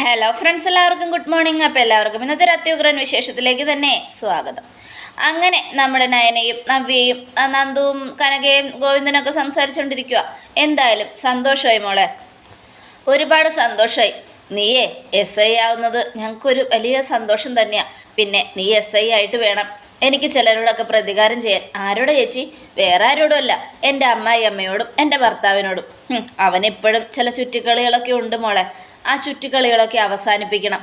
Hello friends എല്ലാവർക്കും good morning അപ്പോൾ എല്ലാവർക്കും ഇന്നത്തെ ഒരു അത്യുഗ്രൻ വിശേഷത്തിലേക്ക് തന്നെ സ്വാഗതം. അങ്ങനെ നമ്മുടെ നയനയും നവ്യയും നന്ദുവും കനകയും ഗോവിന്ദനൊക്കെ സംസാരിച്ചുകൊണ്ടിരിക്കുക എന്തായാലും സന്തോഷമായി മോളെ. ഒരുപാട് സന്തോഷമായി. നീയേ എസ് ഐ ആവുന്നത് ഞങ്ങൾക്കൊരു വലിയ സന്തോഷം തന്നെയാണ് പിന്നെ നീ എസ് ഐ ആയിട്ട് വേണം എനിക്ക് ചിലരോടൊക്കെ പ്രതികാരം ചെയ്യാൻ. ആരോട് ചേച്ചി? വേറെ ആരോടും അല്ല. എന്റെ അമ്മായി അമ്മയോടും എന്റെ ഭർത്താവിനോടും. അവനിപ്പോഴും ചില ചുറ്റിക്കളികളൊക്കെ ഉണ്ട് മോളെ. ആ ചുറ്റിക്കളികളൊക്കെ അവസാനിപ്പിക്കണം.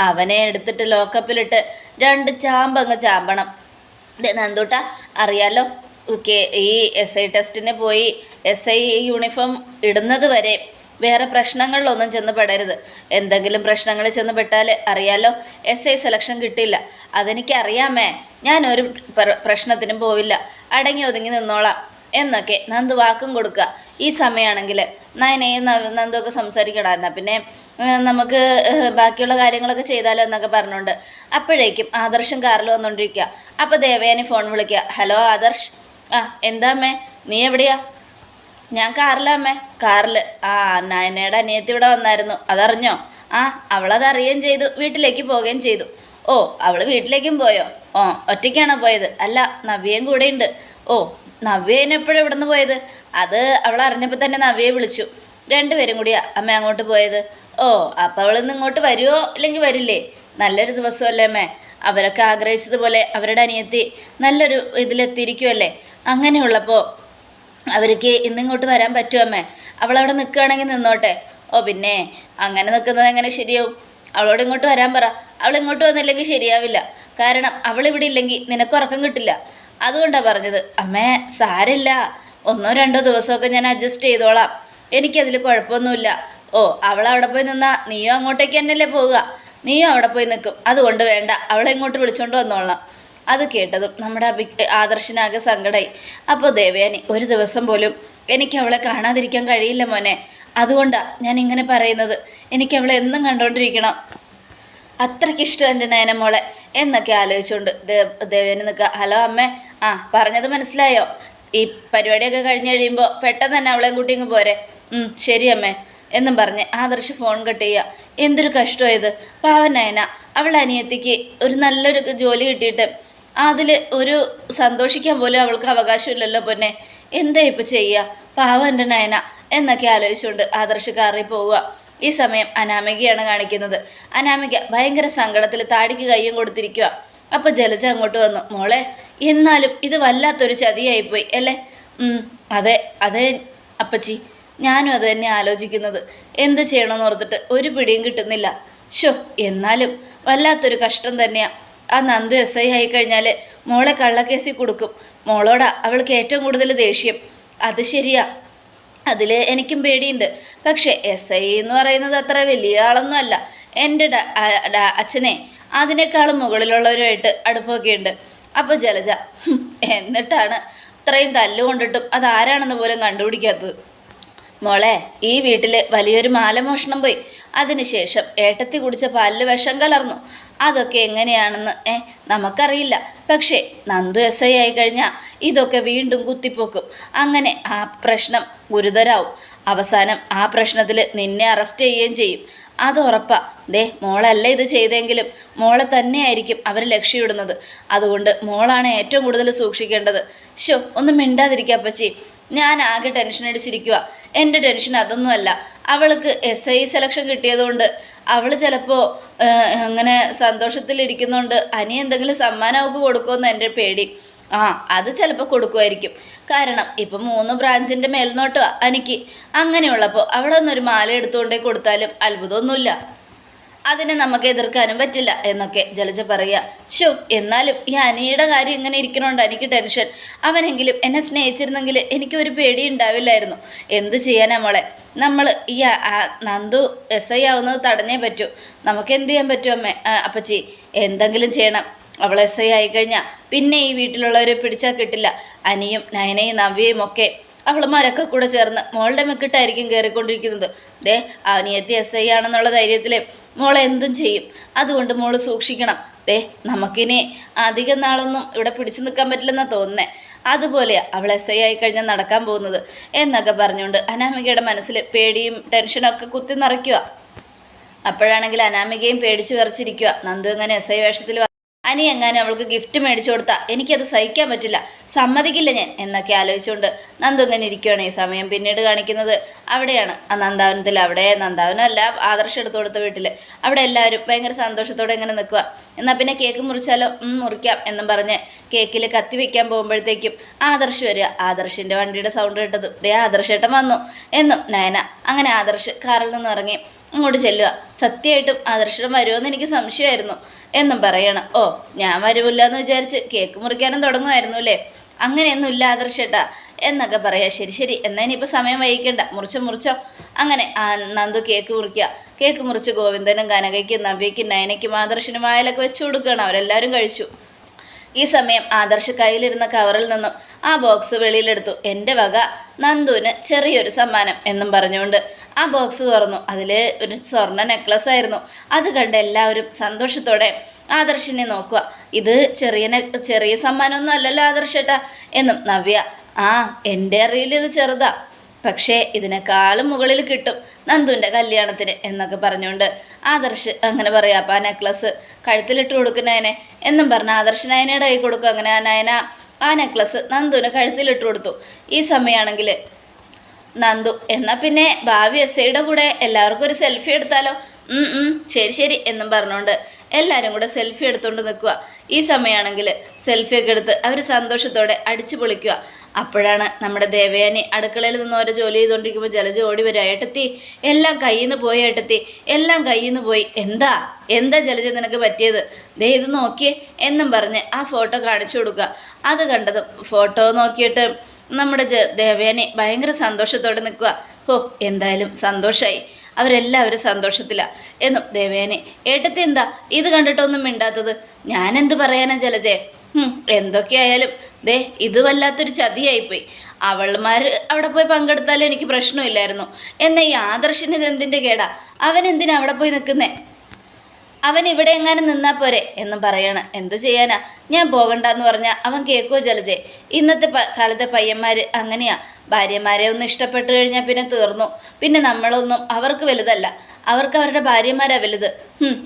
അവനെ എടുത്തിട്ട് ലോക്കപ്പിലിട്ട് രണ്ട് ചാമ്പങ്ങ് ചാമ്പണം. നന്ദൂട്ട അറിയാലോ? ഓക്കെ ഈ എസ് ഐ ടെസ്റ്റിന് പോയി എസ് ഐ യൂണിഫോം ഇടുന്നത് വരെ വേറെ പ്രശ്നങ്ങളിലൊന്നും ചെന്ന് പെടരുത്. എന്തെങ്കിലും പ്രശ്നങ്ങളിൽ ചെന്ന് പെട്ടാൽ അറിയാലോ എസ് ഐ സെലക്ഷൻ കിട്ടില്ല അതെനിക്കറിയാമേ ഞാനൊരു പ്രശ്നത്തിനും പോവില്ല. അടങ്ങി ഒതുങ്ങി നിന്നോളാം. എന്നൊക്കെ നന്ദു വാക്കും കൊടുക്കുക. ഈ സമയമാണെങ്കിൽ നയനയും നന്ദുവൊക്കെ സംസാരിക്കണമായിരുന്നു. പിന്നെ നമുക്ക് ബാക്കിയുള്ള കാര്യങ്ങളൊക്കെ ചെയ്താലോ എന്നൊക്കെ പറഞ്ഞുകൊണ്ട് അപ്പോഴേക്കും ആദർശം കാറിൽ വന്നുകൊണ്ടിരിക്കുക അപ്പോൾ ദേവയാനി ഫോൺ വിളിക്കുക. ഹലോ ആദർശ്. ആ എന്താ അമ്മേ? നീ എവിടെയാ? ഞാൻ കാറിലമ്മേ കാറിൽ ആ നയനയുടെ അനിയത്തി ഇവിടെ വന്നായിരുന്നു. അതറിഞ്ഞോ? ആ അവളത് അറിയുകയും ചെയ്തു. വീട്ടിലേക്ക് പോവുകയും ചെയ്തു. ഓ അവൾ വീട്ടിലേക്കും പോയോ? ഓ ഒറ്റയ്ക്കാണോ പോയത്? അല്ല നവ്യയും കൂടെയുണ്ട്. ഓ നവ്യേനെ എപ്പോഴും ഇവിടെ നിന്ന് പോയത്? അത് അവൾ അറിഞ്ഞപ്പോൾ തന്നെ നവ്യയെ വിളിച്ചു. രണ്ടുപേരും കൂടിയാ അമ്മ അങ്ങോട്ട് പോയത്. ഓ അപ്പം അവൾ ഇന്ന് ഇങ്ങോട്ട് വരുമോ ഇല്ലെങ്കിൽ വരില്ലേ? നല്ലൊരു ദിവസമല്ലേ അമ്മേ. അവരൊക്കെ ആഗ്രഹിച്ചതുപോലെ അവരുടെ അനിയത്തി നല്ലൊരു ഇതിലെത്തിയിരിക്കുമല്ലേ അങ്ങനെയുള്ളപ്പോൾ അവർക്ക് ഇന്നിങ്ങോട്ട് വരാൻ പറ്റുമോ അമ്മേ? അവളവിടെ നിൽക്കുകയാണെങ്കിൽ നിന്നോട്ടെ. ഓ പിന്നെ അങ്ങനെ നിൽക്കുന്നത് എങ്ങനെ ശരിയാവും? അവളോട് ഇങ്ങോട്ട് വരാൻ പറ. അവൾ ഇങ്ങോട്ട് വന്നില്ലെങ്കിൽ ശരിയാവില്ല. കാരണം അവൾ ഇവിടെ ഇല്ലെങ്കിൽ നിനക്ക് ഉറക്കം കിട്ടില്ല. അതുകൊണ്ടാണ് പറഞ്ഞത് അമ്മേ സാരില്ല ഒന്നോ രണ്ടോ ദിവസമൊക്കെ ഞാൻ അഡ്ജസ്റ്റ് ചെയ്തോളാം. എനിക്കതിൽ കുഴപ്പമൊന്നുമില്ല. ഓ അവൾ അവിടെ പോയി നിന്നാ നീയോ അങ്ങോട്ടേക്ക് തന്നെയല്ലേ പോവുക? നീയോ അവിടെ പോയി നിൽക്കും. അതുകൊണ്ട് വേണ്ട അവളെ ഇങ്ങോട്ട് വിളിച്ചുകൊണ്ട് വന്നോളാം. അത് കേട്ടതും നമ്മുടെ അഭി ആദർശനാകെ സങ്കടമായി അപ്പോൾ ദേവയാനി ഒരു ദിവസം പോലും എനിക്ക് അവളെ കാണാതിരിക്കാൻ കഴിയില്ല മോനെ. അതുകൊണ്ടാണ് ഞാൻ ഇങ്ങനെ പറയുന്നത്. എനിക്ക് അവളെ എന്നും കണ്ടുകൊണ്ടിരിക്കണം അത്രയ്ക്ക് ഇഷ്ടം എന്റെ നയന മോളെ എന്നൊക്കെ ആലോചിച്ചുകൊണ്ട് ദേവ് ദേവേനി നിൽക്കുക. ഹലോ അമ്മേ. ആ പറഞ്ഞത് മനസ്സിലായോ? ഈ പരിപാടിയൊക്കെ കഴിഞ്ഞ് കഴിയുമ്പോൾ പെട്ടെന്ന് തന്നെ അവളെയും കൂട്ടി ഇങ്ങ് പോരെ. ശരി അമ്മേ. എന്നും പറഞ്ഞ് ആദർശ് ഫോൺ കട്ട് ചെയ്യുക. എന്തൊരു കഷ്ടമായത് പാവൻ നയന. അവളെ അനിയത്തിക്ക് ഒരു നല്ലൊരു ജോലി കിട്ടിയിട്ട് അതിൽ ഒരു സന്തോഷിക്കാൻ പോലും അവൾക്ക് അവകാശമില്ലല്ലോ പൊന്നെ. എന്താ ഇപ്പം ചെയ്യുക പാവം എന്റെ നയന. എന്നൊക്കെ ആലോചിച്ചുകൊണ്ട് ആദർശ് കാറിൽ പോവുക. ഈ സമയം അനാമികയാണ് കാണിക്കുന്നത്. അനാമിക ഭയങ്കര സങ്കടത്തിൽ താടിക്ക് കയ്യും കൊടുത്തിരിക്കുക അപ്പോൾ ജലജ അങ്ങോട്ട് വന്നു മോളെ എന്നാലും ഇത് വല്ലാത്തൊരു ചതിയായിപ്പോയി അല്ലേ? അതെ അതെ അപ്പച്ചി ഞാനും അത് തന്നെ ആലോചിക്കുന്നത്. എന്ത് ചെയ്യണമെന്ന് ഓർത്തിട്ട് ഒരു പിടിയും കിട്ടുന്നില്ല. ഷോ എന്നാലും വല്ലാത്തൊരു കഷ്ടം തന്നെയാണ് ആ നന്ദു എസ് ഐ ആയി കഴിഞ്ഞാൽ മോളെ കള്ളക്കേസിൽ കൊടുക്കും. മോളോടാ അവൾക്ക് ഏറ്റവും കൂടുതൽ ദേഷ്യം. അത് ശരിയാ അതിൽ എനിക്കും പേടിയുണ്ട്. പക്ഷേ എസ് ഐ എന്ന് പറയുന്നത് അത്ര വലിയ ആളൊന്നും അല്ല. എന്റെ അച്ഛനെ അതിനേക്കാളും മുകളിലുള്ളവരുമായിട്ട് അടുപ്പമൊക്കെ ഉണ്ട് അപ്പോൾ ജലജ എന്നിട്ടാണ് ഇത്രയും തല്ലുകൊണ്ടിട്ടും അതാരാണെന്ന് പോലും കണ്ടുപിടിക്കാത്തത്. മോളെ ഈ വീട്ടിൽ വലിയൊരു മാലമോഷണം പോയി. അതിനുശേഷം ഏട്ടത്തി കുടിച്ച പാലിൽ വിഷം കലർന്നു. അതൊക്കെ എങ്ങനെയാണെന്ന് ഏ നമുക്കറിയില്ല. പക്ഷേ നന്ദു എസ് ഐ ആയി കഴിഞ്ഞാൽ ഇതൊക്കെ വീണ്ടും കുത്തിപ്പോക്കും. അങ്ങനെ ആ പ്രശ്നം ഗുരുതരാവും. അവസാനം ആ പ്രശ്നത്തിൽ നിന്നെ അറസ്റ്റ് ചെയ്യുകയും ചെയ്യും. അത് ഉറപ്പാ. ദേ മോളല്ല ഇത് ചെയ്തെങ്കിലും മോളെ തന്നെയായിരിക്കും അവർ ലക്ഷ്യമിടുന്നത്. അതുകൊണ്ട് മോളാണ് ഏറ്റവും കൂടുതൽ സൂക്ഷിക്കേണ്ടത്. ഷോ ഒന്ന് മിണ്ടാതിരിക്കുക അപ്പച്ചി. ഞാൻ ആകെ ടെൻഷൻ അടിച്ചിരിക്കുക എന്റെ ടെൻഷൻ അതൊന്നുമല്ല. അവൾക്ക് എസ് ഐ സെലക്ഷൻ കിട്ടിയതുകൊണ്ട് അവൾ ചിലപ്പോൾ അങ്ങനെ സന്തോഷത്തിലിരിക്കുന്നതുകൊണ്ട് അനി എന്തെങ്കിലും സമ്മാനം അവൾക്ക് കൊടുക്കുമെന്ന് എന്റെ പേടി. ആ അത് ചിലപ്പോൾ കൊടുക്കുമായിരിക്കും. കാരണം ഇപ്പം മൂന്ന് ബ്രാഞ്ചിന്റെ മേൽനോട്ടമാണ് അനിക്ക്. അങ്ങനെയുള്ളപ്പോൾ അവിടെ നിന്നൊരു മാല എടുത്തുകൊണ്ടേ കൊടുത്താലും അത്ഭുതമൊന്നുമില്ല. അതിനെ നമുക്ക് എതിർക്കാനും പറ്റില്ല എന്നൊക്കെ ജലജ പറയുക. ഷോ എന്നാലും ഈ അനിയുടെ കാര്യം ഇങ്ങനെ ഇരിക്കണോണ്ട് എനിക്ക് ടെൻഷൻ. അവനെങ്കിലും എന്നെ സ്നേഹിച്ചിരുന്നെങ്കിൽ എനിക്ക് ഒരു പേടി ഉണ്ടാവില്ലായിരുന്നു. എന്ത് ചെയ്യാനാ മോളെ? നമ്മൾ ഈ നന്ദു എസ് ഐ ആവുന്നത് തടഞ്ഞേ പറ്റൂ. നമുക്ക് എന്ത് ചെയ്യാൻ പറ്റും അമ്മേ? അപ്പച്ചി എന്തെങ്കിലും ചെയ്യണം. അവൾ എസ് ഐ ആയിക്കഴിഞ്ഞാൽ പിന്നെ ഈ വീട്ടിലുള്ളവരെ പിടിച്ചാൽ കിട്ടില്ല. അനിയും നയനയും നവ്യയും ഒക്കെ അവളുമാരൊക്കെ കൂടെ ചേർന്ന് മോളുടെ മെക്കിട്ടായിരിക്കും കയറിക്കൊണ്ടിരിക്കുന്നത് ദേ അനിയത്തി എസ് ഐ ആണെന്നുള്ള ധൈര്യത്തിൽ മോളെ എന്തും ചെയ്യും. അതുകൊണ്ട് മോൾ സൂക്ഷിക്കണം. ദേ നമുക്കിനി അധികം നാളൊന്നും ഇവിടെ പിടിച്ചു നിൽക്കാൻ പറ്റില്ലെന്നാണ് തോന്നേ അതുപോലെ അവൾ എസ് ഐ ആയി കഴിഞ്ഞാൽ നടക്കാൻ പോകുന്നത്. എന്നൊക്കെ പറഞ്ഞുകൊണ്ട് അനാമികയുടെ മനസ്സിൽ പേടിയും ടെൻഷനൊക്കെ കുത്തി നിറയ്ക്കുക. അപ്പോഴാണെങ്കിൽ അനാമികയും പേടിച്ചു വിറച്ചിരിക്കുക. നന്ദു എങ്ങനെ എസ് ഐ വേഷത്തിൽ അനി എങ്ങാനും അവൾക്ക് ഗിഫ്റ്റ് മേടിച്ചു കൊടുത്താൽ എനിക്കത് സഹിക്കാൻ പറ്റില്ല. സമ്മതിക്കില്ല ഞാൻ എന്നൊക്കെ ആലോചിച്ചുകൊണ്ട് നന്ദു ഇങ്ങനെ ഇരിക്കുകയാണ് ഈ സമയം പിന്നീട് കാണിക്കുന്നത്. അവിടെയാണ്. ആ നന്ദാവനത്തിൽ അവിടെ നന്ദാവനമല്ല ആദർശം എടുത്തു കൊടുത്ത വീട്ടിൽ അവിടെ എല്ലാവരും ഭയങ്കര സന്തോഷത്തോടെ ഇങ്ങനെ നിൽക്കുക എന്നാൽ പിന്നെ കേക്ക് മുറിച്ചാലോ? മുറിക്കാം എന്നും പറഞ്ഞ് കേക്കിൽ കത്തി വയ്ക്കാൻ പോകുമ്പോഴത്തേക്കും ആദർശ് വരിക. ആദർശിന്റെ വണ്ടിയുടെ സൗണ്ട് കേട്ടത് ദേ ആദർശേട്ടൻ വന്നു. എന്നും നയന അങ്ങനെ ആദർശ് കാറിൽ നിന്ന് ഇറങ്ങി. അങ്ങോട്ട് ചെല്ലുക. സത്യമായിട്ടും ആദർശം വരുമെന്ന് എനിക്ക് സംശയമായിരുന്നു. എന്നും പറയണം. ഓ ഞാൻ വരുമില്ല എന്ന് വിചാരിച്ച് കേക്ക് മുറിക്കാനും തുടങ്ങുമായിരുന്നു അല്ലേ? അങ്ങനെയൊന്നും ഇല്ല ആദർശേട്ടാ. എന്നൊക്കെ പറയാം. ശരി ശരി. എന്നാ ഇനിയിപ്പോൾ സമയം വൈകിക്കണ്ട. മുറിച്ചോ മുറിച്ചോ. അങ്ങനെ നന്ദു കേക്ക് മുറിക്കുക കേക്ക് മുറിച്ച് ഗോവിന്ദനും കനകയ്ക്കും നവ്യയ്ക്കും നയനയ്ക്കും ആദർശനും വായലൊക്കെ വെച്ച് കൊടുക്കുകയാണ്. അവരെല്ലാവരും കഴിച്ചു. ഈ സമയം ആദർശ് കയ്യിലിരുന്ന കവറിൽ നിന്നും ആ ബോക്സ് വെളിയിലെടുത്തു. എന്റെ വക നന്ദുവിന് ചെറിയൊരു സമ്മാനം എന്നും പറഞ്ഞുകൊണ്ട് ആ ബോക്സ് തുറന്നു. അതിൽ ഒരു സ്വർണ നെക്ലസ് ആയിരുന്നു. അത് കണ്ട് എല്ലാവരും സന്തോഷത്തോടെ ആദർശിനെ നോക്കുക. ഇത് ചെറിയ ചെറിയ സമ്മാനമൊന്നും അല്ലല്ലോ ആദർശേട്ടാ എന്നും നവ്യ. ആ എന്റെ അറിയിൽ ഇത് ചെറുതാ. പക്ഷേ ഇതിനേക്കാളും മുകളിൽ കിട്ടും നന്ദുവിന്റെ കല്യാണത്തിന് എന്നൊക്കെ പറഞ്ഞുകൊണ്ട് ആദർശ് അങ്ങനെ പറയാം അപ്പം ആ നെക്ലസ് കഴുത്തിലിട്ട് കൊടുക്കുന്നതിനെ എന്നും പറഞ്ഞ് ആദർശ് നയനയുടെ കൈ കൊടുക്കും. അങ്ങനെ ആ നയന ആ നെക്ലസ് നന്ദുവിന് കഴുത്തിലിട്ട് കൊടുത്തു. ഈ സമയമാണെങ്കിൽ നന്ദു എന്നാൽ പിന്നെ ഭാവി എസ് ഐയുടെ കൂടെ എല്ലാവർക്കും ഒരു സെൽഫി എടുത്താലോ? ശരി ശരി എന്നും പറഞ്ഞുകൊണ്ട് എല്ലാവരും കൂടെ സെൽഫി എടുത്തുകൊണ്ട് നിൽക്കുക. ഈ സമയമാണെങ്കിൽ സെൽഫിയൊക്കെ എടുത്ത് അവർ സന്തോഷത്തോടെ അടിച്ചു പൊളിക്കുക. അപ്പോഴാണ് നമ്മുടെ ദേവയാനി അടുക്കളയിൽ നിന്ന് ഓരോ ജോലി ചെയ്തുകൊണ്ടിരിക്കുമ്പോൾ ജലജ ഓടി വരിക ഏട്ടത്തി എല്ലാം കയ്യിൽ നിന്ന് പോയി ഏട്ടത്തി എല്ലാം കയ്യിൽ നിന്ന് പോയി. എന്താ? എന്താ ജലജ നിനക്ക് പറ്റിയത്? ദേ ഇത് നോക്കിയേ എന്നും പറഞ്ഞ് ആ ഫോട്ടോ കാണിച്ചു കൊടുക്കുക. അത് കണ്ടതും ഫോട്ടോ നോക്കിയിട്ട് നമ്മുടെ ജ ദേവയാനി ഭയങ്കര സന്തോഷത്തോടെ നിൽക്കുക. ഓ എന്തായാലും സന്തോഷമായി അവരെല്ലാവരും സന്തോഷത്തിലാണ് എന്നും ദേവേനെ ഏട്ടത്തി എന്താ? ഇത് കണ്ടിട്ടൊന്നും മിണ്ടാത്തത്? ഞാനെന്ത് പറയാനാ ജലജേ? എന്തൊക്കെയായാലും. ദേ ഇത് വല്ലാത്തൊരു ചതിയായിപ്പോയി. അവൾമാർ അവിടെ പോയി പങ്കെടുത്താലും എനിക്ക് പ്രശ്നമില്ലായിരുന്നു. എന്നാൽ ഈ ആദർശിന് എന്തിന്റെ കേടാ? അവൻ എന്തിനാ അവിടെ പോയി നിൽക്കുന്നേ? അവൻ ഇവിടെ എങ്ങാനും നിന്നാ പോരെ എന്നും പറയണ. എന്ത് ചെയ്യാനാ? ഞാൻ പോകണ്ടെന്ന് പറഞ്ഞാൽ അവൻ കേൾക്കുമോ ജലജെ? ഇന്നത്തെ കാലത്തെ പയ്യന്മാർ അങ്ങനെയാ. ഭാര്യമാരെ ഒന്ന് ഇഷ്ടപ്പെട്ടു കഴിഞ്ഞാൽ പിന്നെ തീർന്നു. പിന്നെ നമ്മളൊന്നും അവർക്ക് വലുതല്ല. അവർക്ക് അവരുടെ ഭാര്യമാരാ വലുത്.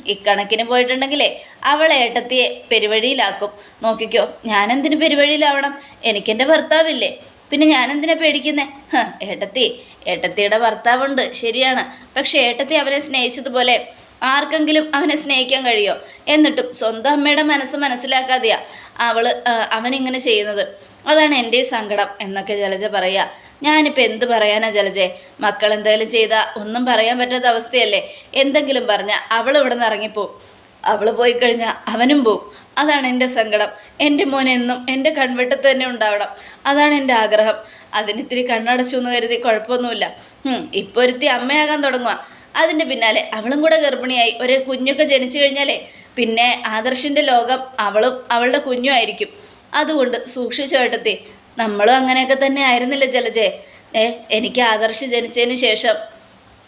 ഇക്കണക്കിന് പോയിട്ടുണ്ടെങ്കിലേ അവളെ ഏട്ടത്തിയെ പെരുവഴിയിലാക്കും. നോക്കിക്കോ ഞാനെന്തിന് പെരുവഴിയിലാവണം? എനിക്കെന്റെ ഭർത്താവില്ലേ? പിന്നെ ഞാനെന്തിനാ പേടിക്കുന്നേ? ഹ, ഏട്ടത്തി ഏട്ടത്തിയുടെ ഭർത്താവുണ്ട് ശരിയാണ്. പക്ഷേ ഏട്ടത്തി അവനെ സ്നേഹിച്ചതുപോലെ ആർക്കെങ്കിലും അവനെ സ്നേഹിക്കാൻ കഴിയോ? എന്നിട്ടും സ്വന്തം അമ്മയുടെ മനസ്സ് മനസ്സിലാക്കാതെയാ അവൾ അവനിങ്ങനെ ചെയ്യുന്നത്. അതാണ് എന്റെ സങ്കടം എന്നൊക്കെ ജലജ പറയുക ഞാനിപ്പോൾ എന്ത് പറയാനാ ജലജെ? മക്കൾ എന്തെങ്കിലും ചെയ്താൽ ഒന്നും പറയാൻ പറ്റാത്ത അവസ്ഥയല്ലേ? എന്തെങ്കിലും പറഞ്ഞാൽ അവൾ ഇവിടെ നിന്ന് ഇറങ്ങിപ്പോവും അവൾ പോയി കഴിഞ്ഞാൽ അവനും പോവും. അതാണ് എന്റെ സങ്കടം. എന്റെ മോൻ എന്നും എന്റെ കൺവെട്ടത്ത് തന്നെ ഉണ്ടാവണം. അതാണ് എന്റെ ആഗ്രഹം. അതിനിത്തിരി കണ്ണടച്ചു എന്ന് കരുതി കുഴപ്പമൊന്നുമില്ല. ഇപ്പോൾ ഒരുത്തി അമ്മയാകാൻ തുടങ്ങുക അതിന്റെ പിന്നാലെ അവളും കൂടെ ഗർഭിണിയായി. ഒരു കുഞ്ഞൊക്കെ ജനിച്ചു കഴിഞ്ഞാലേ പിന്നെ ആദർശിന്റെ ലോകം അവളും അവളുടെ കുഞ്ഞും ആയിരിക്കും. അതുകൊണ്ട് സൂക്ഷിച്ചു ഏട്ടത്തി നമ്മളും അങ്ങനെയൊക്കെ തന്നെ ആയിരുന്നില്ല ജലജെ? ഏ എനിക്ക് ആദർശ് ജനിച്ചതിന് ശേഷം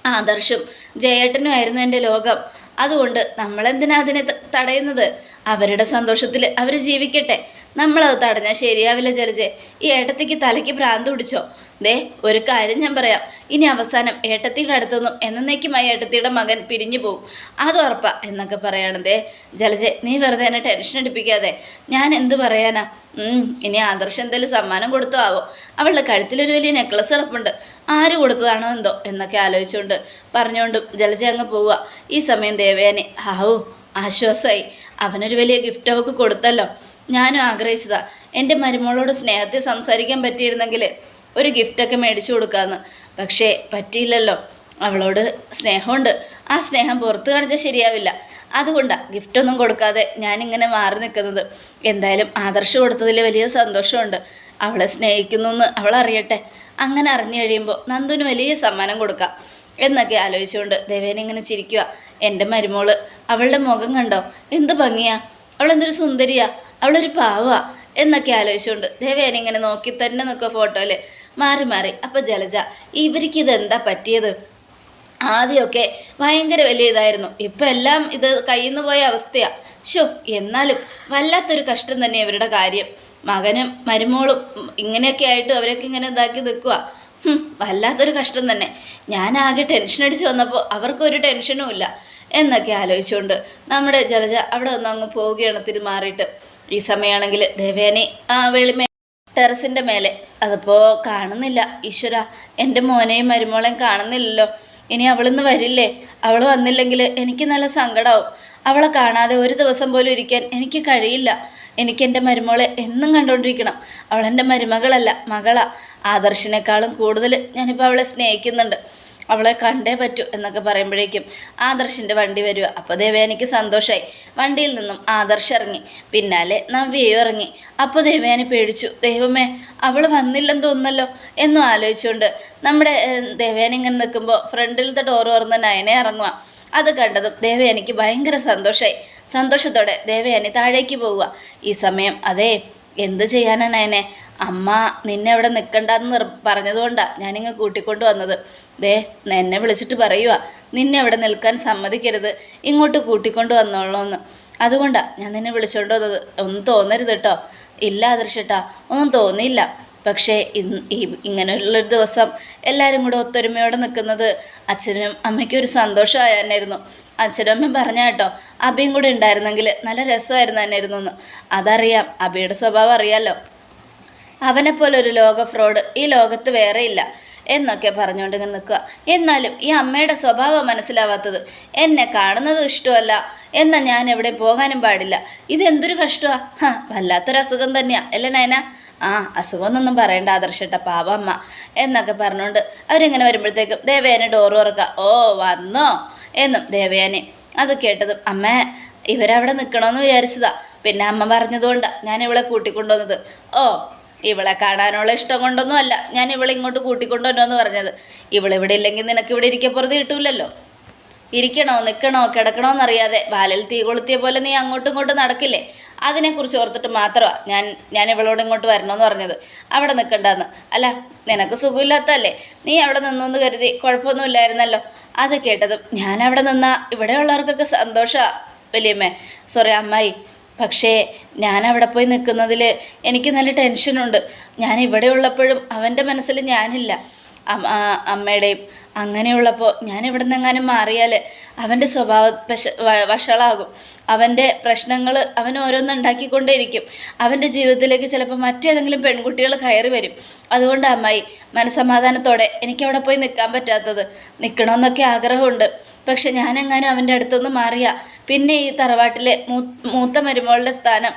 ആദർശും ജയേട്ടനും ആയിരുന്നു എന്റെ ലോകം. അതുകൊണ്ട് നമ്മളെന്തിനാ അതിനെ തടയുന്നത്? അവരുടെ സന്തോഷത്തിൽ അവർ ജീവിക്കട്ടെ. നമ്മളത് തടഞ്ഞാൽ ശരിയാവില്ല ജലജെ. ഈ ഏട്ടത്തിക്ക് തലയ്ക്ക് ഭ്രാന്ത് പിടിച്ചോ? ദേ ഒരു കാര്യം ഞാൻ പറയാം. ഇനി അവസാനം ഏട്ടത്തിയുടെ അടുത്തുനിന്നും എന്നേക്കുമായി ഏട്ടത്തിയുടെ മകൻ പിരിഞ്ഞു പോവും. അത് ഉറപ്പാ എന്നൊക്കെ പറയാണ്. ദേ ജലജെ നീ വെറുതെ എന്നെ ടെൻഷൻ അടിപ്പിക്കാതെ. ഞാൻ എന്ത് പറയാനാ? ഇനി ആദർശ എന്തെങ്കിലും സമ്മാനം കൊടുത്തോ ആവോ? അവളുടെ കഴുത്തിലൊരു വലിയ നെക്ലസ് കിടപ്പുണ്ട് ആര് കൊടുത്തതാണോ എന്തോ എന്നൊക്കെ ആലോചിച്ചുകൊണ്ട് പറഞ്ഞുകൊണ്ടും ജലജ അങ്ങ് പോവുക ഈ സമയം ദേവേനെ ഹാവു ആശ്വാസമായി അവനൊരു വലിയ ഗിഫ്റ്റ് അവൾക്ക് കൊടുത്തല്ലോ. ഞാനും ആഗ്രഹിച്ചതാ. എന്റെ മരുമോളോട് സ്നേഹത്തിൽ സംസാരിക്കാൻ പറ്റിയിരുന്നെങ്കിൽ ഒരു ഗിഫ്റ്റൊക്കെ മേടിച്ചു കൊടുക്കാമെന്ന് പക്ഷേ പറ്റിയില്ലല്ലോ. അവളോട് സ്നേഹമുണ്ട്. ആ സ്നേഹം പുറത്ത് കാണിച്ചാൽ ശരിയാവില്ല. അതുകൊണ്ടാണ് ഗിഫ്റ്റൊന്നും കൊടുക്കാതെ ഞാനിങ്ങനെ മാറി നിൽക്കുന്നത് എന്തായാലും ആദർശം കൊടുത്തതിൽ വലിയ സന്തോഷമുണ്ട്. അവളെ സ്നേഹിക്കുന്നു എന്ന് അവൾ അറിയട്ടെ. അങ്ങനെ അറിഞ്ഞു കഴിയുമ്പോൾ നന്ദുന് വലിയ സമ്മാനം കൊടുക്കാം. എന്നൊക്കെ ആലോചിച്ചുകൊണ്ട് ദേവേനെ ഇങ്ങനെ ചിരിക്കുക എന്റെ മരുമോൾ അവളുടെ മുഖം കണ്ടോ? എന്ത് ഭംഗിയാ. അവളെന്തൊരു സുന്ദരിയാ അവളൊരു പാവാ എന്നൊക്കെ ആലോചിച്ചുകൊണ്ട് ദേവേനെ ഇങ്ങനെ നോക്കി തന്നെ നിൽക്കുക ഫോട്ടോയിൽ മാറി മാറി. അപ്പോൾ ജലജ ഇവർക്ക് ഇതെന്താ പറ്റിയത്? ആദ്യമൊക്കെ ഭയങ്കര വലിയ ഇതായിരുന്നു. ഇപ്പം എല്ലാം ഇത് കയ്യിൽ നിന്ന് പോയ അവസ്ഥയാണ് ഷോ എന്നാലും വല്ലാത്തൊരു കഷ്ടം തന്നെ ഇവരുടെ കാര്യം. മകനും മരുമോളും ഇങ്ങനെയൊക്കെ ആയിട്ട് അവരൊക്കെ ഇങ്ങനെ ഇതാക്കി നിൽക്കുക വല്ലാത്തൊരു കഷ്ടം തന്നെ. ഞാൻ ആകെ ടെൻഷൻ അടിച്ച് വന്നപ്പോൾ അവർക്കൊരു ടെൻഷനും ഇല്ല. എന്നൊക്കെ ആലോചിച്ചുകൊണ്ട് നമ്മുടെ ജലജ അവിടെ ഒന്ന് അങ്ങ് പോവുകയാണ് തിരുമാറിയിട്ട്. ഈ സമയമാണെങ്കിൽ ദേവേനെ ആ വെളിമേ ടെറസിന്റെ മേലെ. അതിപ്പോൾ കാണുന്നില്ല. ഈശ്വര എന്റെ മോനെയും മരുമോളെയും കാണുന്നില്ലല്ലോ. ഇനി അവളിന്ന് വരില്ലേ? അവൾ വന്നില്ലെങ്കിൽ എനിക്ക് നല്ല സങ്കടമാവും അവളെ കാണാതെ ഒരു ദിവസം പോലും ഇരിക്കാൻ എനിക്ക് കഴിയില്ല. എനിക്ക് എന്റെ മരുമോളെ എന്നും കണ്ടുകൊണ്ടിരിക്കണം അവളെന്റെ മരുമകളല്ല മകളാ. ആദർശിനേക്കാളും കൂടുതൽ ഞാനിപ്പോൾ അവളെ സ്നേഹിക്കുന്നുണ്ട്. അവളെ കണ്ടേ പറ്റൂ എന്നൊക്കെ പറയുമ്പോഴേക്കും ആദർശിന്റെ വണ്ടി വരിക അപ്പോൾ ദേവേനയ്ക്ക് സന്തോഷമായി വണ്ടിയിൽ നിന്നും ആദർശ് ഇറങ്ങി. പിന്നാലെ നവ്യയും ഇറങ്ങി. അപ്പോൾ ദേവയാനി പേടിച്ചു. ദൈവമേ അവൾ വന്നില്ലെന്ന് തോന്നല്ലോ എന്നും ആലോചിച്ചുകൊണ്ട്. നമ്മുടെ ദേവേന ഇങ്ങനെ നിൽക്കുമ്പോൾ ഫ്രണ്ടിലത്തെ ഡോർ തുറന്ന് നയനെ ഇറങ്ങുക അത് കണ്ടതും ദേവയാനിക്ക് ഭയങ്കര സന്തോഷമായി സന്തോഷത്തോടെ ദേവയാനി താഴേക്ക് പോവുക ഈ സമയം അതേ എന്ത് ചെയ്യാനാണ് അതിനെ അമ്മ നിന്നെ അവിടെ നിൽക്കണ്ടെന്ന് നിർ പറഞ്ഞതുകൊണ്ടാണ് ഞാനിങ്ങ് കൂട്ടിക്കൊണ്ട് വന്നത്. ദേ എന്നെ വിളിച്ചിട്ട് പറയുക നിന്നെ അവിടെ നിൽക്കാൻ സമ്മതിക്കരുത്. ഇങ്ങോട്ട് കൂട്ടിക്കൊണ്ട് വന്നോളൂന്ന്. അതുകൊണ്ടാണ് ഞാൻ നിന്നെ വിളിച്ചുകൊണ്ട് വന്നത്. ഒന്നും തോന്നരുത് കേട്ടോ ഇല്ല ആദർശട്ടാ ഒന്നും തോന്നിയില്ല. പക്ഷേ ഈ ഇങ്ങനെയുള്ളൊരു ദിവസം എല്ലാവരും കൂടെ ഒത്തൊരുമയോടെ നിൽക്കുന്നത് അച്ഛനും അമ്മയ്ക്കും ഒരു സന്തോഷമായിരുന്നു അച്ഛനും അമ്മയും പറഞ്ഞ കേട്ടോ അബിയും കൂടെ ഉണ്ടായിരുന്നെങ്കിൽ നല്ല രസമായിരുന്നു തന്നെയായിരുന്നു എന്ന്. അതറിയാം അബിയുടെ സ്വഭാവം അറിയാമല്ലോ അവനെപ്പോലെ ഒരു ലോക ഫ്രോഡ് ഈ ലോകത്ത് വേറെയില്ല എന്നൊക്കെ പറഞ്ഞുകൊണ്ട് ഇങ്ങനെ നിൽക്കുക. എന്നാലും ഈ അമ്മയുടെ സ്വഭാവം മനസ്സിലാവാത്തത് എന്നെ കാണുന്നതും ഇഷ്ടമല്ല എന്നാൽ ഞാൻ എവിടെയും പോകാനും പാടില്ല. ഇതെന്തൊരു കഷ്ടമാണ് ഹാ വല്ലാത്തൊരു അസുഖം തന്നെയാണ് അല്ലേ നയന? ആ അസുഖമൊന്നും പറയണ്ട ആദർശട്ട പാവമ്മ എന്നൊക്കെ പറഞ്ഞുകൊണ്ട് അവരിങ്ങനെ വരുമ്പോഴത്തേക്കും ദേവയാനെ ഡോർ തുറക്കുക ഓ വന്നോ? എന്നും ദേവയാനെ അത് കേട്ടതും അമ്മ ഇവരവിടെ നിൽക്കണമെന്ന് വിചാരിച്ചതാ. പിന്നെ അമ്മ പറഞ്ഞതുകൊണ്ട് ഞാൻ ഇവളെ കൂട്ടിക്കൊണ്ടുവന്നത്. ഓ ഇവളെ കാണാനുള്ള ഇഷ്ടം കൊണ്ടൊന്നും അല്ല ഞാൻ ഇവളെ ഇങ്ങോട്ട് കൂട്ടിക്കൊണ്ടുവന്നോന്ന് പറഞ്ഞത്. ഇവളിവിടെ ഇല്ലെങ്കിൽ നിനക്ക് ഇവിടെ ഇരിക്കപ്പുറത്ത് കിട്ടൂലല്ലോ. ഇരിക്കണോ നിൽക്കണോ കിടക്കണോ എന്നറിയാതെ ബാലിൽ തീ കൊളുത്തിയ പോലെ നീ അങ്ങോട്ടും ഇങ്ങോട്ടും നടക്കില്ലേ? അതിനെക്കുറിച്ച് ഓർത്തിട്ട് മാത്രമാണ് ഞാൻ ഞാൻ ഇവളോട് ഇങ്ങോട്ട് വരണമെന്ന് പറഞ്ഞത്. അവിടെ നിൽക്കണ്ടെന്ന്. അല്ല നിനക്ക് സുഖമില്ലാത്തല്ലേ നീ അവിടെ നിന്നു കരുതി കുഴപ്പമൊന്നുമില്ലായിരുന്നല്ലോ അത് കേട്ടതും ഞാൻ അവിടെ നിന്നാ ഇവിടെയുള്ളവർക്കൊക്കെ സന്തോഷമാണ് വലിയമ്മേ. സോറി അമ്മായി. പക്ഷേ ഞാൻ അവിടെ പോയി നിൽക്കുന്നതിൽ എനിക്ക് നല്ല ടെൻഷനുണ്ട്. ഞാൻ ഇവിടെ ഉള്ളപ്പോഴും അവന്റെ മനസ്സിൽ ഞാനില്ല. അമ്മയുടെയും അങ്ങനെയുള്ളപ്പോൾ ഞാൻ ഇവിടെ നിന്നെങ്ങാനും മാറിയാൽ അവന്റെ സ്വഭാവ പശ വഷളാകും. അവന്റെ പ്രശ്നങ്ങൾ അവൻ ഓരോന്നുണ്ടാക്കിക്കൊണ്ടേയിരിക്കും. അവന്റെ ജീവിതത്തിലേക്ക് ചിലപ്പോൾ മറ്റേതെങ്കിലും പെൺകുട്ടികൾ കയറി വരും. അതുകൊണ്ട് അമ്മായി മനസമാധാനത്തോടെ എനിക്കവിടെ പോയി നിൽക്കാൻ പറ്റാത്തത്. നിൽക്കണമെന്നൊക്കെ ആഗ്രഹമുണ്ട്. പക്ഷെ ഞാനെങ്ങാനും അവന്റെ അടുത്തുനിന്ന് മാറിയ പിന്നെ ഈ തറവാട്ടിലെ മൂത്ത മരുമകളുടെ സ്ഥാനം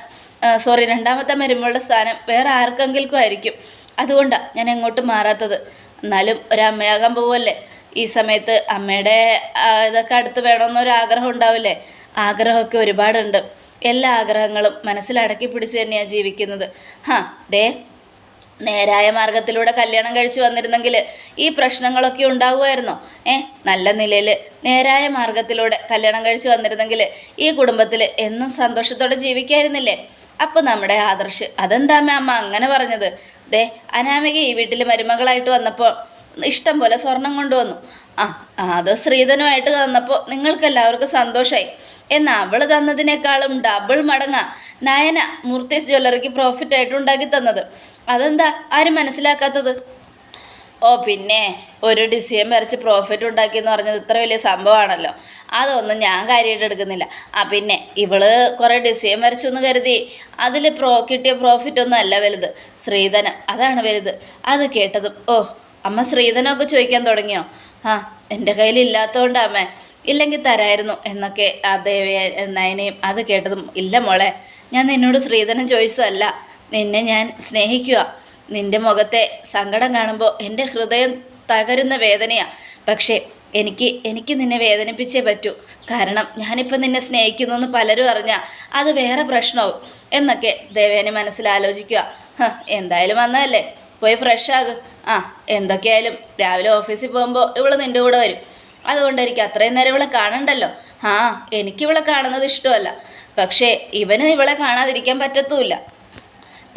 സോറി രണ്ടാമത്തെ മരുമകളുടെ സ്ഥാനം വേറെ ആർക്കെങ്കിലും ആയിരിക്കും. അതുകൊണ്ടാണ് ഞാൻ എങ്ങോട്ട് മാറാത്തത്. എന്നാലും ഒരമ്മയാകാൻ പോവല്ലേ ഈ സമയത്ത് അമ്മയുടെ ഇതൊക്കെ അടുത്ത് വേണമെന്നൊരു ആഗ്രഹം ഉണ്ടാവില്ലേ? ആഗ്രഹമൊക്കെ ഒരുപാടുണ്ട്. എല്ലാ ആഗ്രഹങ്ങളും മനസ്സിലടക്കി പിടിച്ച് തന്നെയാണ് ജീവിക്കുന്നത്. ഹാ ദേ നേരായ മാർഗത്തിലൂടെ കല്യാണം കഴിച്ച് വന്നിരുന്നെങ്കിൽ ഈ പ്രശ്നങ്ങളൊക്കെ ഉണ്ടാവുമായിരുന്നോ? ഏ നല്ല നിലയിൽ നേരായ മാർഗത്തിലൂടെ കല്യാണം കഴിച്ച് വന്നിരുന്നെങ്കിൽ ഈ കുടുംബത്തിൽ എന്നും സന്തോഷത്തോടെ ജീവിക്കായിരുന്നില്ലേ? അപ്പോൾ നമ്മുടെ ആദർശ് അതെന്താ അമ്മ അങ്ങനെ പറഞ്ഞത്. ദേ അനാമിക ഈ വീട്ടിൽ മരുമകളായിട്ട് വന്നപ്പോൾ ഇഷ്ടം പോലെ സ്വർണം കൊണ്ടുവന്നു. ആ അത് ശ്രീധനുമായിട്ട് തന്നപ്പോൾ നിങ്ങൾക്കെല്ലാവർക്കും സന്തോഷമായി എന്നാൽ അവൾ തന്നതിനേക്കാളും ഡബിൾ മടങ്ങ നയന മൂർത്തീസ് ജ്വല്ലറിക്ക് പ്രോഫിറ്റ് ആയിട്ട് ഉണ്ടാക്കി തന്നത്. അതെന്താ? ആരും മനസ്സിലാക്കാത്തത്. ഓ പിന്നെ ഒരു ഡിസൈൻ വരച്ച് പ്രോഫിറ്റ് ഉണ്ടാക്കി എന്ന് പറഞ്ഞത് ഇത്ര വലിയ സംഭവമാണല്ലോ. അതൊന്നും ഞാൻ കാര്യമായിട്ട് എടുക്കുന്നില്ല. ആ പിന്നെ ഇവൾ കുറേ ഡിസൈൻ വരച്ചു എന്ന് കരുതി അതിൽ പ്രോ കിട്ടിയ പ്രോഫിറ്റ് ഒന്നും അല്ല വലുത്. ശ്രീധനം അതാണ് വലുത്. അത് കേട്ടതും ഓ അമ്മ ശ്രീധനമൊക്കെ ചോദിക്കാൻ തുടങ്ങിയോ? ആ എന്റെ കയ്യിൽ ഇല്ലാത്തതുകൊണ്ട് അമ്മ ഇല്ലെങ്കിൽ തരായിരുന്നു എന്നൊക്കെ ആ ദേവ നയനയും അത് കേട്ടതും ഇല്ല മോളെ ഞാൻ നിന്നോട് ശ്രീധനം ചോദിച്ചതല്ല നിന്നെ ഞാൻ സ്നേഹിക്കുക നിന്റെ മുഖത്തെ സങ്കടം കാണുമ്പോൾ എന്റെ ഹൃദയം തകരുന്ന വേദനയാണ് പക്ഷേ എനിക്ക് എനിക്ക് നിന്നെ വേദനിപ്പിച്ചേ പറ്റൂ. കാരണം ഞാനിപ്പോൾ നിന്നെ സ്നേഹിക്കുന്നു എന്ന് പലരും അറിഞ്ഞാൽ അത് വേറെ പ്രശ്നമാവും എന്നൊക്കെ ദേവേനെ മനസ്സിൽ ആലോചിക്കുക എന്തായാലും വന്നതല്ലേ? പോയി ഫ്രഷ് ആകു. ആ എന്തൊക്കെയായാലും രാവിലെ ഓഫീസിൽ പോകുമ്പോൾ ഇവൾ നിന്റെ കൂടെ വരും. അതുകൊണ്ട് എനിക്ക് അത്രയും നേരം ഇവളെ കാണണ്ടല്ലോ. ആ എനിക്കിവളെ കാണുന്നത് ഇഷ്ടമല്ല. പക്ഷേ ഇവന് ഇവളെ കാണാതിരിക്കാൻ പറ്റത്തുമില്ല.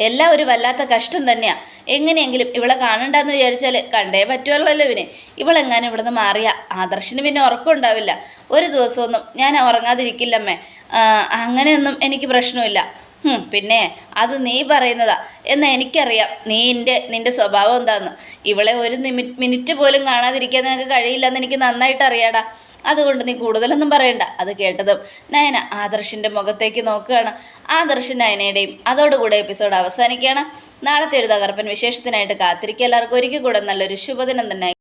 എല്ലാം ഒരു വല്ലാത്ത കഷ്ടം തന്നെയാണ് എങ്ങനെയെങ്കിലും ഇവളെ കാണണ്ടെന്ന് വിചാരിച്ചാൽ കണ്ടേ പറ്റുമല്ലോ ഇവനെ. ഇവളെങ്ങാനും ഇവിടുന്ന് മാറിയ ആദർശിന് പിന്നെ ഉറക്കം ഉണ്ടാവില്ല. ഒരു ദിവസമൊന്നും ഞാൻ ഉറങ്ങാതിരിക്കില്ലമ്മേ. അങ്ങനെയൊന്നും എനിക്ക് പ്രശ്നമില്ല. പിന്നെ അത് നീ പറയുന്നതാ. എന്ന് എനിക്കറിയാം നീ എന്റെ നിന്റെ സ്വഭാവം എന്താന്ന്. ഇവളെ ഒരു മിനിറ്റ് പോലും കാണാതിരിക്കാൻ നിനക്ക് കഴിയില്ലെന്ന് എനിക്ക് നന്നായിട്ട് അറിയാടാ. അതുകൊണ്ട് നീ കൂടുതലൊന്നും പറയണ്ട. അത് കേട്ടതും നയന ആദർശിന്റെ മുഖത്തേക്ക് നോക്കുകയാണ്. ആദർശ് നയനയുടെയും അതോടുകൂടെ എപ്പിസോഡ് അവസാനിക്കുകയാണ്. നാളത്തെ ഒരു തകർപ്പൻ വിശേഷത്തിനായിട്ട് കാത്തിരിക്കുക. എല്ലാവർക്കും ഒരിക്കൽ കൂടെ നല്ലൊരു ശുഭദിനം തന്നെ.